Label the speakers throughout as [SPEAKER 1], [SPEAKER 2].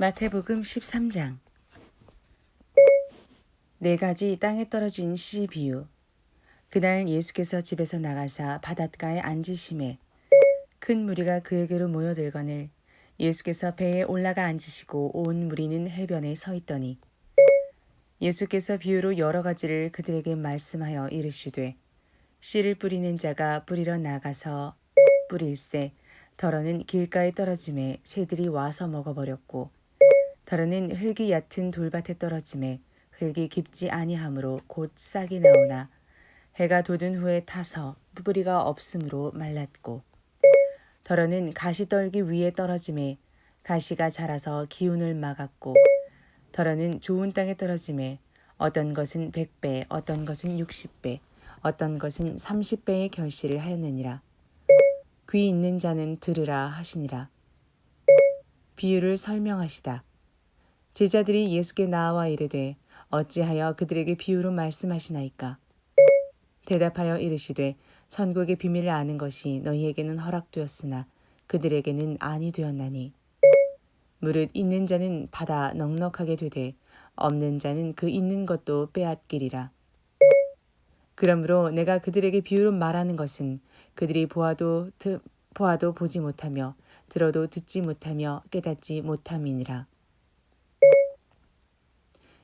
[SPEAKER 1] 마태복음 13장. 네 가지 땅에 떨어진 씨 비유. 그날 예수께서 집에서 나가사 바닷가에 앉으심에 큰 무리가 그에게로 모여들거늘 예수께서 배에 올라가 앉으시고 온 무리는 해변에 서 있더니 예수께서 비유로 여러 가지를 그들에게 말씀하여 이르시되 씨를 뿌리는 자가 뿌리러 나가서 뿌릴새 덜어는 길가에 떨어짐에 새들이 와서 먹어버렸고 덜어는 흙이 얕은 돌밭에 떨어짐에 흙이 깊지 아니하므로 곧 싹이 나오나 해가 돋은 후에 타서 뿌리가 없으므로 말랐고 덜어는 가시떨기 위에 떨어짐에 가시가 자라서 기운을 막았고 덜어는 좋은 땅에 떨어짐에 어떤 것은 백배 어떤 것은 육십 배 어떤 것은 삼십 배의 결실을 하였느니라. 귀 있는 자는 들으라 하시니라. 비유를 설명하시다 제자들이 예수께 나와 이르되 어찌하여 그들에게 비유로 말씀하시나이까? 대답하여 이르시되 천국의 비밀을 아는 것이 너희에게는 허락되었으나 그들에게는 아니 되었나니. 무릇 있는 자는 받아 넉넉하게 되되 없는 자는 그 있는 것도 빼앗기리라. 그러므로 내가 그들에게 비유로 말하는 것은 그들이 보아도 드, 보아도 보지 못하며 들어도 듣지 못하며 깨닫지 못함이니라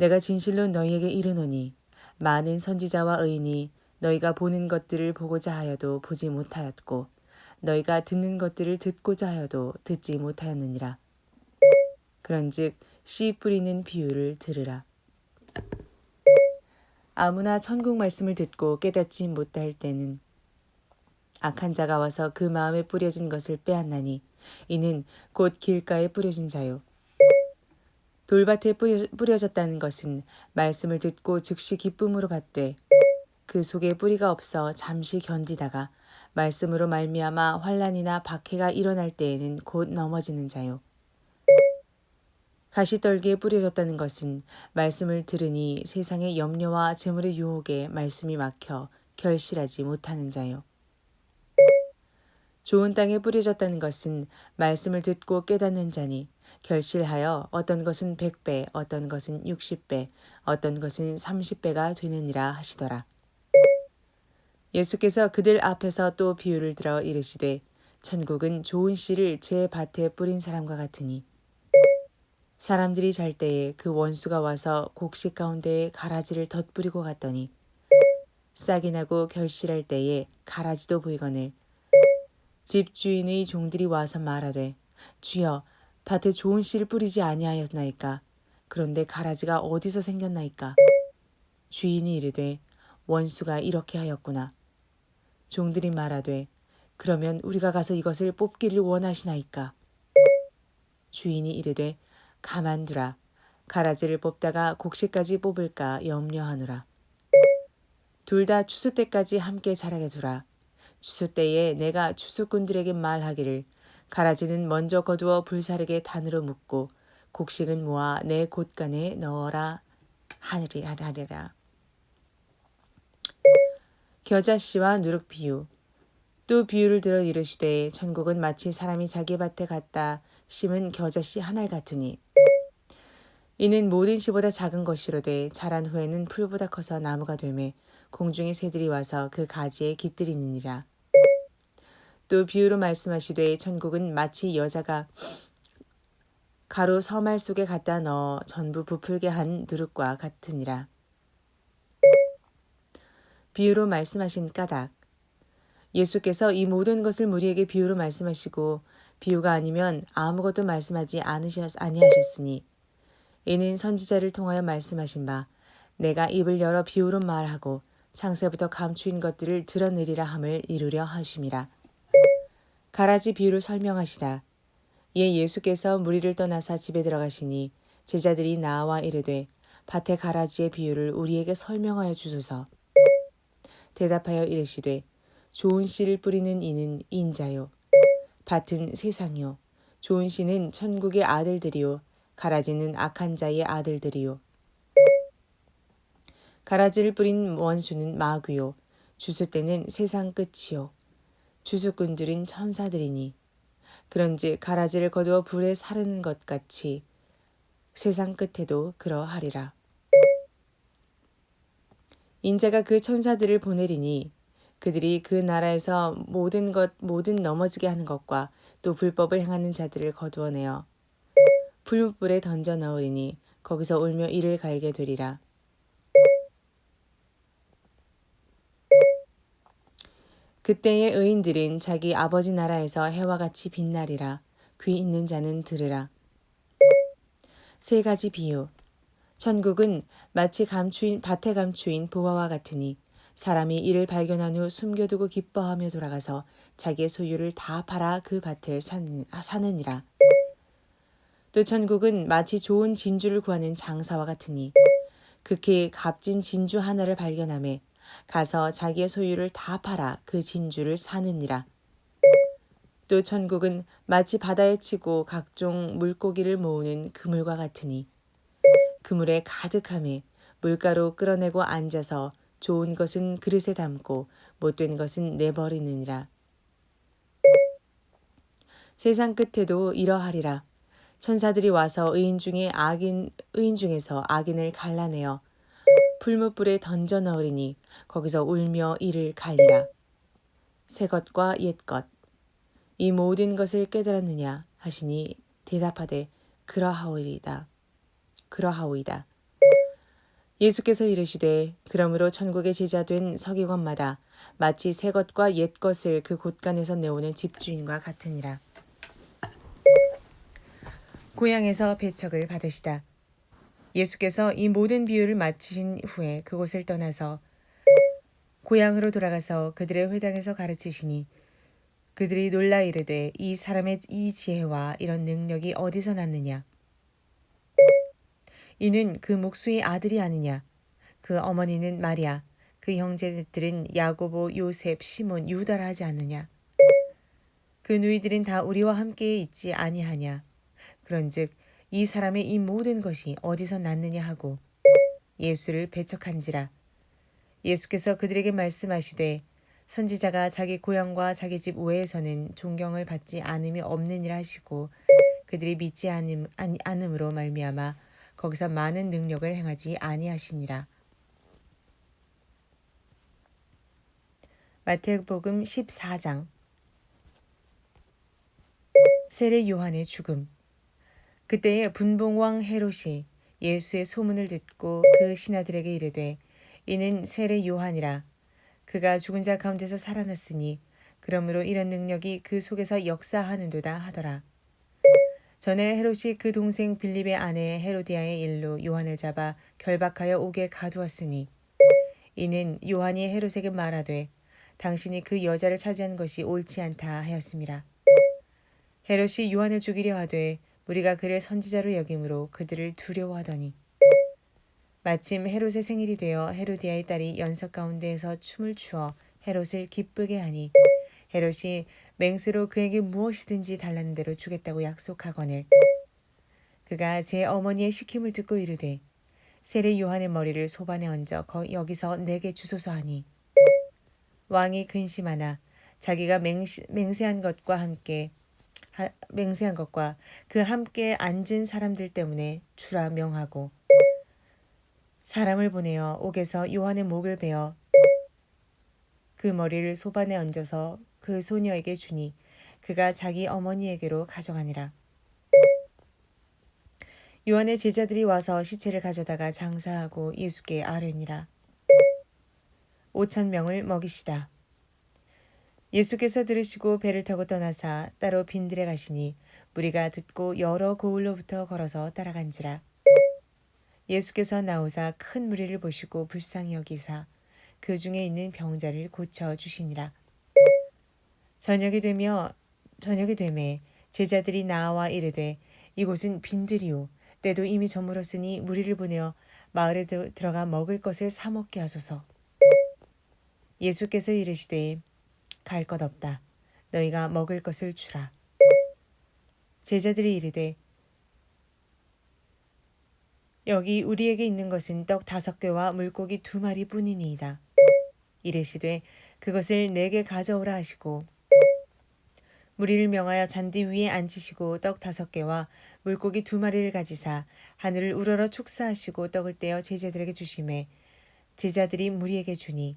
[SPEAKER 1] 내가 진실로 너희에게 이르노니 많은 선지자와 의인이 너희가 보는 것들을 보고자 하여도 보지 못하였고 너희가 듣는 것들을 듣고자 하여도 듣지 못하였느니라. 그런즉 씨 뿌리는 비유를 들으라. 아무나 천국 말씀을 듣고 깨닫지 못할 때는 악한 자가 와서 그 마음에 뿌려진 것을 빼앗나니 이는 곧 길가에 뿌려진 자요 돌밭에 뿌려졌다는 것은 말씀을 듣고 즉시 기쁨으로 받되 그 속에 뿌리가 없어 잠시 견디다가 말씀으로 말미암아 환란이나 박해가 일어날 때에는 곧 넘어지는 자요. 가시떨기에 뿌려졌다는 것은 말씀을 들으니 세상의 염려와 재물의 유혹에 말씀이 막혀 결실하지 못하는 자요. 좋은 땅에 뿌려졌다는 것은 말씀을 듣고 깨닫는 자니 결실하여 어떤 것은 백배 어떤 것은 육십 배 어떤 것은 삼십 배가 되느니라 하시더라. 예수께서 그들 앞에서 또 비유를 들어 이르시되 천국은 좋은 씨를 제 밭에 뿌린 사람과 같으니 사람들이 잘 때에 그 원수가 와서 곡식 가운데에 가라지를 덧뿌리고 갔더니 싹이 나고 결실할 때에 가라지도 보이거늘 집 주인의 종들이 와서 말하되 주여 밭에 좋은 씨를 뿌리지 아니하였나이까. 그런데 가라지가 어디서 생겼나이까. 주인이 이르되 원수가 이렇게 하였구나. 종들이 말하되 그러면 우리가 가서 이것을 뽑기를 원하시나이까. 주인이 이르되 가만두라. 가라지를 뽑다가 곡식까지 뽑을까 염려하노라. 둘 다 추수 때까지 함께 자라게 두라. 추수 때에 내가 추수꾼들에게 말하기를 가라지는 먼저 거두어 불사르게 단으로 묶고 곡식은 모아 내 곳간에 넣어라 하리라. 겨자씨와 누룩 비유 또 비유를 들어 이르시되 천국은 마치 사람이 자기 밭에 갔다 심은 겨자씨 한알 같으니 이는 모든 씨보다 작은 것이로되 자란 후에는 풀보다 커서 나무가 되매 공중의 새들이 와서 그 가지에 깃들이느니라. 또 비유로 말씀하시되 천국은 마치 여자가 가루 서말 속에 갖다 넣어 전부 부풀게 한 누룩과 같으니라. 비유로 말씀하신 까닭. 예수께서 이 모든 것을 무리에게 비유로 말씀하시고 비유가 아니면 아무것도 말씀하지 않으셨, 아니하셨으니 이는 선지자를 통하여 말씀하신 바 내가 입을 열어 비유로 말하고 창세부터 감추인 것들을 드러내리라 함을 이루려 하심이라. 가라지 비유를 설명하시다. 이에 예수께서 무리를 떠나사 집에 들어가시니 제자들이 나와 이르되 밭의 가라지의 비유를 우리에게 설명하여 주소서. 대답하여 이르시되 좋은 씨를 뿌리는 이는 인자요. 밭은 세상이요. 좋은 씨는 천국의 아들들이요. 가라지는 악한 자의 아들들이요. 가라지를 뿌린 원수는 마귀요. 주수 때는 세상 끝이요 주수꾼들인 천사들이니 그런즉 가라지를 거두어 불에 사르는 것 같이 세상 끝에도 그러하리라. 인자가 그 천사들을 보내리니 그들이 그 나라에서 모든 것 모든 넘어지게 하는 것과 또 불법을 행하는 자들을 거두어내어 풀무불에 던져 넣으리니 거기서 울며 이를 갈게 되리라. 그때의 의인들은 자기 아버지 나라에서 해와 같이 빛나리라. 귀 있는 자는 들으라. 세 가지 비유. 천국은 마치 감추인 밭에 감추인 보화와 같으니 사람이 이를 발견한 후 숨겨두고 기뻐하며 돌아가서 자기의 소유를 다 팔아 그 밭을 사는, 사느니라. 또 천국은 마치 좋은 진주를 구하는 장사와 같으니 극히 값진 진주 하나를 발견함에 가서 자기의 소유를 다 팔아 그 진주를 사느니라. 또 천국은 마치 바다에 치고 각종 물고기를 모으는 그물과 같으니 그물에 가득함에 물가로 끌어내고 앉아서 좋은 것은 그릇에 담고 못된 것은 내버리느니라. 세상 끝에도 이러하리라. 천사들이 와서 의인 중에 악인 의인 중에서 악인을 갈라내어 풀무불에 던져 넣으리니 거기서 울며 이를 갈리라. 새 것과 옛 것. 이 모든 것을 깨달았느냐 하시니 대답하되 그러하오이다. 그러하오이다. 예수께서 이르시되 그러므로 천국의 제자 된 서기관마다 마치 새 것과 옛 것을 그 곳간에서 내오는 집주인과 같으니라. 고향에서 배척을 받으시다. 예수께서 이 모든 비유를 마치신 후에 그곳을 떠나서 고향으로 돌아가서 그들의 회당에서 가르치시니 그들이 놀라 이르되 이 사람의 이 지혜와 이런 능력이 어디서 났느냐? 이는 그 목수의 아들이 아니냐? 그 어머니는 마리아 그 형제들은 야고보 요셉 시몬 유다라 하지 않느냐? 그 누이들은 다 우리와 함께 있지 아니하냐? 그런즉 이 사람의 이 모든 것이 어디서 났느냐 하고 예수를 배척한지라. 예수께서 그들에게 말씀하시되 선지자가 자기 고향과 자기 집 외에서는 존경을 받지 않음이 없느니라 하시고 그들이 믿지 않음, 않음으로 말미암아 거기서 많은 능력을 행하지 아니하시니라. 마태복음 14장. 세례 요한의 죽음 그때에 분봉왕 헤롯이 예수의 소문을 듣고 그 신하들에게 이르되 이는 세례 요한이라 그가 죽은 자 가운데서 살아났으니 그러므로 이런 능력이 그 속에서 역사하는도다 하더라. 전에 헤롯이 그 동생 빌립의 아내 헤로디아의 일로 요한을 잡아 결박하여 옥에 가두었으니 이는 요한이 헤롯에게 말하되 당신이 그 여자를 차지한 것이 옳지 않다 하였습니다. 헤롯이 요한을 죽이려 하되 우리가 그를 선지자로 여김으로 그들을 두려워하더니. 마침 헤롯의 생일이 되어 헤로디아의 딸이 연석 가운데에서 춤을 추어 헤롯을 기쁘게 하니 헤롯이 맹세로 그에게 무엇이든지 달라는 대로 주겠다고 약속하거늘 그가 제 어머니의 시킴을 듣고 이르되 세례 요한의 머리를 소반에 얹어 여기서 내게 주소서 하니. 왕이 근심하나 자기가 맹시, 맹세한 것과 함께 하, 맹세한 것과 그 함께 앉은 사람들 때문에 주라 명하고 사람을 보내어 옥에서 요한의 목을 베어 그 머리를 소반에 얹어서 그 소녀에게 주니 그가 자기 어머니에게로 가져가니라. 요한의 제자들이 와서 시체를 가져다가 장사하고 예수께 아뢰니라. 오천 명을 먹이시다. 예수께서 들으시고 배를 타고 떠나사 따로 빈들에 가시니 무리가 듣고 여러 고을로부터 걸어서 따라간지라. 예수께서 나오사 큰 무리를 보시고 불쌍히 여기사 그 중에 있는 병자를 고쳐 주시니라. 저녁이 되며 저녁이 되매 제자들이 나와 이르되 이곳은 빈들이요 때도 이미 저물었으니 무리를 보내어 마을에 들- 들어가 먹을 것을 사 먹게 하소서. 예수께서 이르시되 갈 것 없다. 너희가 먹을 것을 주라. 제자들이 이르되 여기 우리에게 있는 것은 떡 다섯 개와 물고기 두 마리 뿐이니이다. 이르시되 그것을 내게 가져오라 하시고 무리를 명하여 잔디 위에 앉히시고 떡 다섯 개와 물고기 두 마리를 가지사 하늘을 우러러 축사하시고 떡을 떼어 제자들에게 주심에 제자들이 무리에게 주니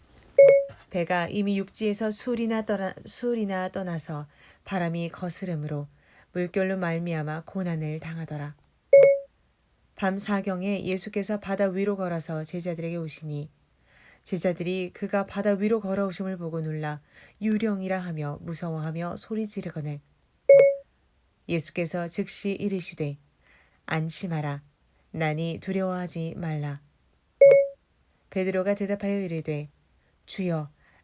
[SPEAKER 1] 배가 이미 육지에서 술이나 떠나 술이나 떠나서 바람이 거스름으로 물결로 말미암아 고난을 당하더라. 밤 사경에 예수께서 바다 위로 걸어서 제자들에게 오시니 제자들이 그가 바다 위로 걸어오심을 보고 놀라 유령이라 하며 무서워하며 소리 지르거늘. 예수께서 즉시 이르시되 안심하라. 나니 두려워하지 말라. 베드로가 대답하여 이르되 주여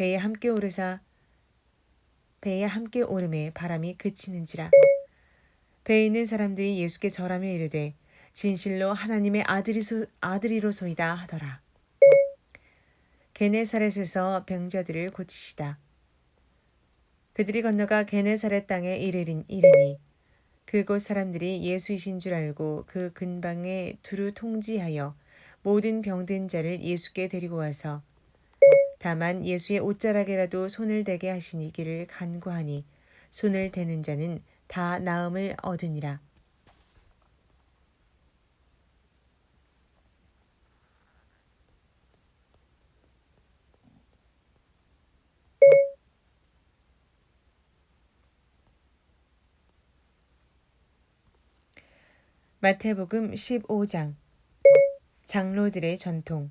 [SPEAKER 1] 배에 함께 오르사 배에 함께 오름에 바람이 그치는지라 배에 있는 사람들이 예수께 절하며 이르되 진실로 하나님의 아들이 소, 아들이로소이다 하더라. 게네사렛에서 병자들을 고치시다. 그들이 건너가 게네사렛 땅에 이르린, 이르니 그곳 사람들이 예수이신 줄 알고 그 근방에 두루 통지하여 모든 병든 자를 예수께 데리고 와서 다만 예수의 옷자락에라도 손을 대게 하시니기를 간구하니 손을 대는 자는 다 나음을 얻으니라. 마태복음 15장 장로들의 전통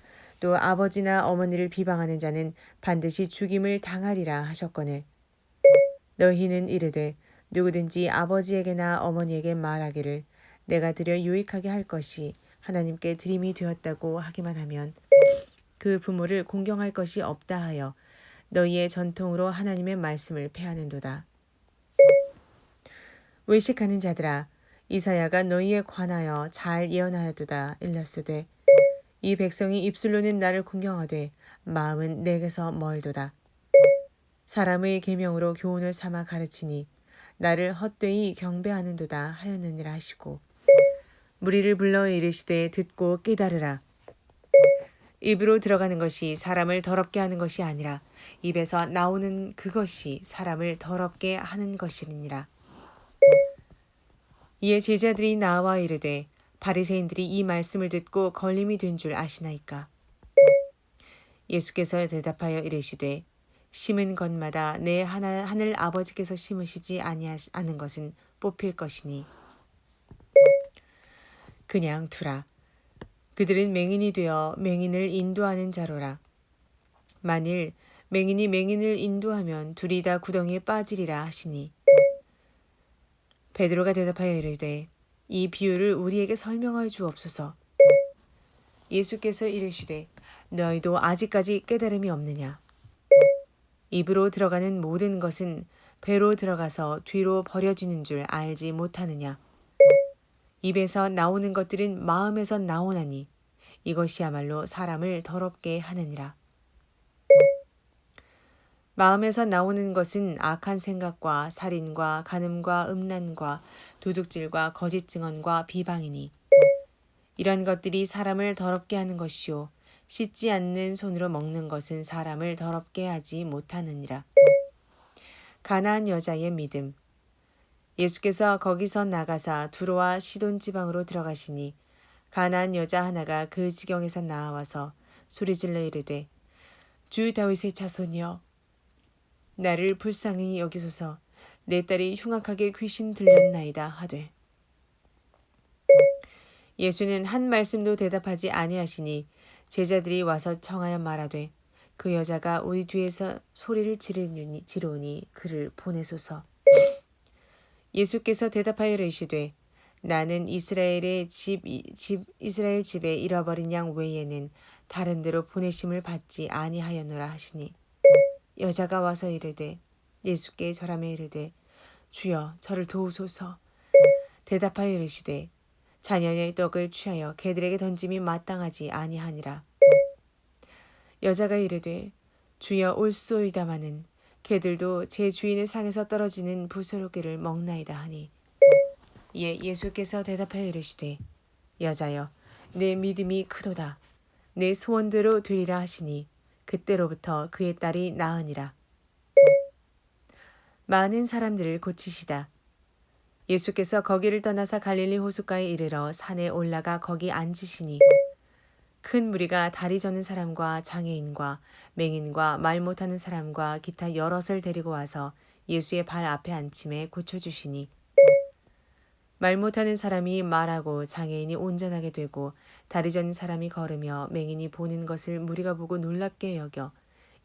[SPEAKER 1] 또 아버지나 어머니를 비방하는 자는 반드시 죽임을 당하리라 하셨거늘 너희는 이르되 누구든지 아버지에게나 어머니에게 말하기를 내가 드려 유익하게 할 것이 하나님께 드림이 되었다고 하기만 하면 그 부모를 공경할 것이 없다 하여 너희의 전통으로 하나님의 말씀을 패하는도다. 외식하는 자들아 이사야가 너희에 관하여 잘 예언하였도다 일렀으되 이 백성이 입술로는 나를 공경하되 마음은 내게서 멀도다. 사람의 계명으로 교훈을 삼아 가르치니 나를 헛되이 경배하는도다 하였느니라 하시고 무리를 불러 이르시되 듣고 깨달으라. 입으로 들어가는 것이 사람을 더럽게 하는 것이 아니라 입에서 나오는 그것이 사람을 더럽게 하는 것이니라. 이에 제자들이 나와 이르되 바리새인들이 이 말씀을 듣고 걸림이 된 줄 아시나이까? 예수께서 대답하여 이르시되 심은 것마다 내 하늘 아버지께서 심으시지 아니하는 것은 뽑힐 것이니. 그냥 두라. 그들은 맹인이 되어 맹인을 인도하는 자로라. 만일 맹인이 맹인을 인도하면 둘이 다 구덩이에 빠지리라 하시니. 베드로가 대답하여 이르되 이 비유를 우리에게 설명하여 주옵소서. 예수께서 이르시되 너희도 아직까지 깨달음이 없느냐? 입으로 들어가는 모든 것은 배로 들어가서 뒤로 버려지는 줄 알지 못하느냐? 입에서 나오는 것들은 마음에서 나오나니 이것이야말로 사람을 더럽게 하느니라 마음에서 나오는 것은 악한 생각과 살인과 간음과 음란과 도둑질과 거짓 증언과 비방이니 이런 것들이 사람을 더럽게 하는 것이요 씻지 않는 손으로 먹는 것은 사람을 더럽게 하지 못하느니라. 가나안 여자의 믿음 예수께서 거기서 나가사 두로와 시돈 지방으로 들어가시니 가나안 여자 하나가 그 지경에서 나와서 소리질러 이르되 주 다윗의 자손이여 나를 불쌍히 여기소서. 내 딸이 흉악하게 귀신 들렸나이다 하되. 예수는 한 말씀도 대답하지 아니하시니 제자들이 와서 청하여 말하되 그 여자가 우리 뒤에서 소리를 지르니, 지르니 그를 보내소서. 예수께서 대답하여 이르시되 나는 이스라엘의 집, 집 이스라엘 집에 잃어버린 양 외에는 다른 데로 보내심을 받지 아니하였노라 하시니 여자가 와서 이르되 예수께 절함에 이르되 주여 저를 도우소서. 대답하여 이르시되 자녀의 떡을 취하여 개들에게 던짐이 마땅하지 아니하니라. 여자가 이르되 주여 올소이다마는 개들도 제 주인의 상에서 떨어지는 부스러기를 먹나이다 하니. 이에 예수께서 대답하여 이르시되 여자여 내 믿음이 크도다. 내 소원대로 되리라 하시니 그때로부터 그의 딸이 나으니라. 많은 사람들을 고치시다. 예수께서 거기를 떠나서 갈릴리 호숫가에 이르러 산에 올라가 거기 앉으시니 큰 무리가 다리 저는 사람과 장애인과 맹인과 말 못하는 사람과 기타 여럿을 데리고 와서 예수의 발 앞에 앉힘에 고쳐주시니 말 못하는 사람이 말하고 장애인이 온전하게 되고 다리 저는 사람이 걸으며 맹인이 보는 것을 무리가 보고 놀랍게 여겨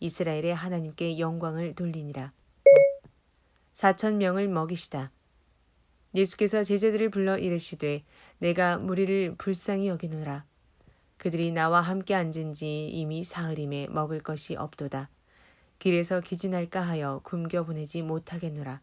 [SPEAKER 1] 이스라엘의 하나님께 영광을 돌리니라. 사천 명을 먹이시다. 예수께서 제자들을 불러 이르시되 내가 무리를 불쌍히 여기노라. 그들이 나와 함께 앉은 지 이미 사흘임에 먹을 것이 없도다. 길에서 기진할까 하여 굶겨 보내지 못하겠노라.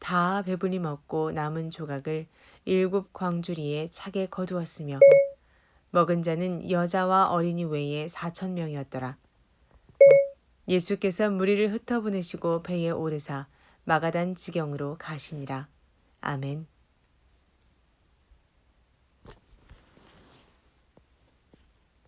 [SPEAKER 1] 다 배불리 먹고 남은 조각을 일곱 광주리에 차게 거두었으며 먹은 자는 여자와 어린이 외에 사천 명이었더라. 예수께서 무리를 흩어보내시고 배에 오르사 마가단 지경으로 가시니라. 아멘.